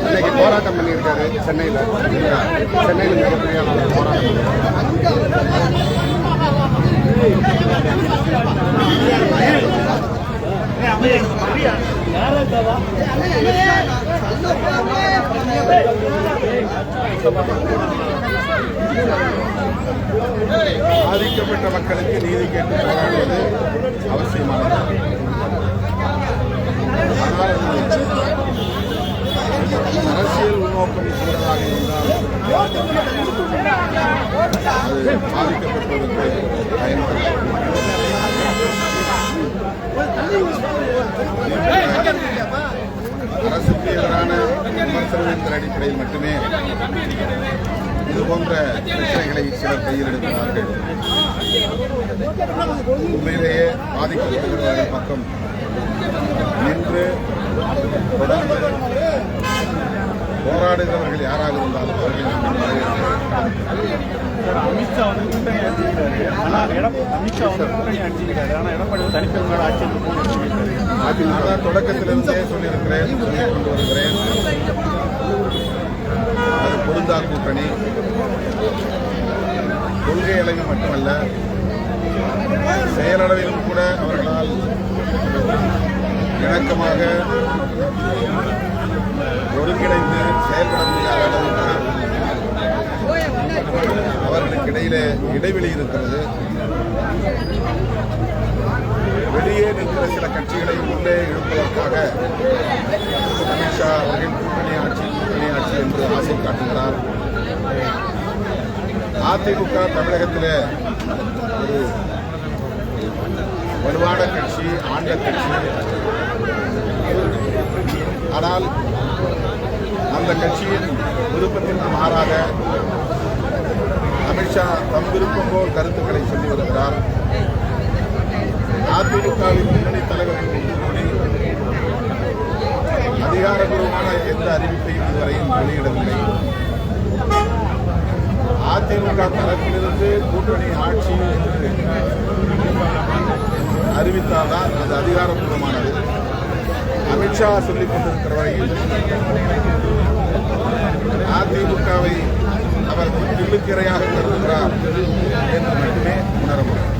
இன்னைக்கு போராட்டம் பண்ணியிருக்காரு சென்னையில். சென்னையில் மிகப்பெரிய போராட்டம் பாதிக்கப்பட்ட மக்களுக்கு நீதி கேட்டு போராடுவது அவசியமானது. அரசியல் உள்நோக்கம் கொண்டதாக இருந்தால் அது பாதிக்கப்பட்டவருக்கு பயன்படும் அரசுக்கு எதிரான விமர்சனத்தின் அடிப்படையில் மட்டுமே இது போன்ற பிரச்சனைகளை சிலர் கையில் எடுக்கிறார்கள். உண்மையிலேயே பாதிக்கப்பட்டவர்களின் பக்கம். நின்று தொடர்ந்து போராடுகிறவர்கள் யாராக இருந்தாலும் அவர்கள். அமித்ஷா வந்து கூட்டணி அடிச்சுக்கிறாரு ஆனா எடப் அமித்ஷா வந்து கூட்டணி அடிச்சுக்கிறாரு எடப்பாடி தனிப்பெருமாள் தொடக்கத்திலிருந்தே சொல்லியிருக்கிறேன் சொல்லிக் கொண்டு வருகிறேன். அது பொருந்தா கூட்டணி. கொள்கை அளவில் மட்டுமல்ல செயலளவிலும் கூட அவர்களால் இணக்கமாக ஒருங்கிணைந்து செயல்பட முடியாத அளவுக்கு அவர்களுக்கு இடையிலே இடைவெளி இருக்கிறது. வெளியே நிற்கிற சில கட்சிகளை உள்ளே இழுப்பதற்காக அமித்ஷா அவர்கள் கூட்டணி ஆட்சி கூட்டணி ஆட்சி என்று ஆசை காட்டுகிறார். அதிமுக தமிழகத்திலே ஒரு வலுவான கட்சி ஆண்ட கட்சி. ஆனால் அந்த கட்சியின் விருப்பத்திற்கு மாறாக அமித்ஷா தம் விருப்பம் போல் கருத்துக்களை சொல்லி வருகிறார் அதிமுகவின் முன்னணி தலைவர் அதிகாரபூர்வமான எந்த அறிவிப்பையும் இதுவரையும் வெளியிடவில்லை. அதிமுக தரப்பிலிருந்து கூட்டணி ஆட்சி என்று அறிவித்தால்தான் அது அதிகாரப்பூர்வமானது. அமித்ஷா சொல்லிக் கொண்டிருக்கிற வகையில் அதிமுகவை அவர் கிள்ளுக்கிரையாக கருதுகிறார் என்று மட்டுமே உணர முடியும்.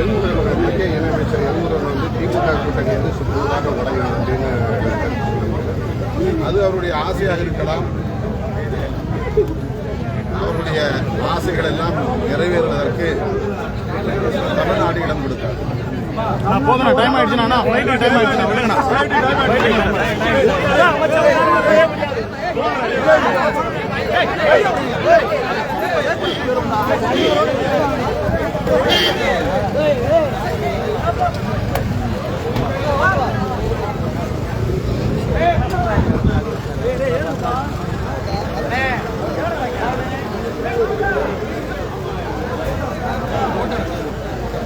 எழுநூறு முக்கிய இணையமைச்சர் எழுநூறு வந்து திமுக கூட்டணி வந்து சுற்றுலாக உடையும் அப்படின்னு அது அவருடைய ஆசையாக இருக்கலாம். அவருடைய ஆசைகள் எல்லாம் நிறைவேறுவதற்கு தமிழ்நாடு இடம் கொடுத்தார். நான் போதும் டைம் ஆயிடுச்சுண்ணா ஃப்ளைட்டு டைம் ஆயிடுச்சு விடுங்கண்ணா.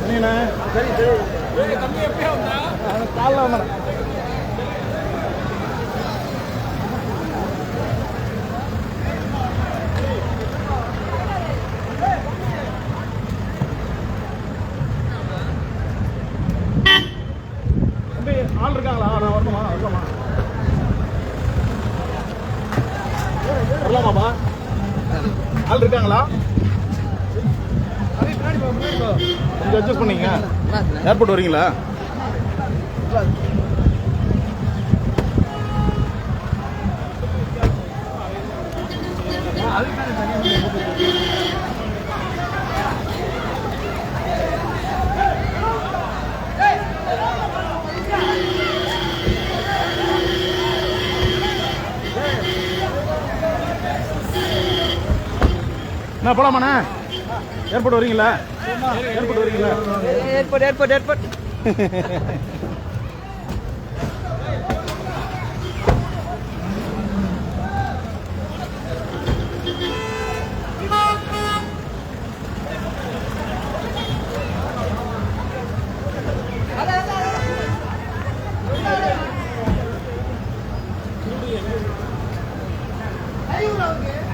நீ சரி சரி காலைல வந்தேன் தம்பி, ஆள் இருக்காங்களா நான் வரணுமா வரலாமா வரலாமாப்பா ஆள் இருக்காங்களா? கொஞ்சம் அட்ஜஸ்ட் பண்ணீங்க ஏர்போர்ட் வரீங்களா? என்ன போலாமாண்ணே? ஏர்போர்ட் வரீங்களா ஏர்போர்ட் வரீங்களா ஏர்போர்ட் ஏர்போர்ட் ஏர்போர்ட் okay?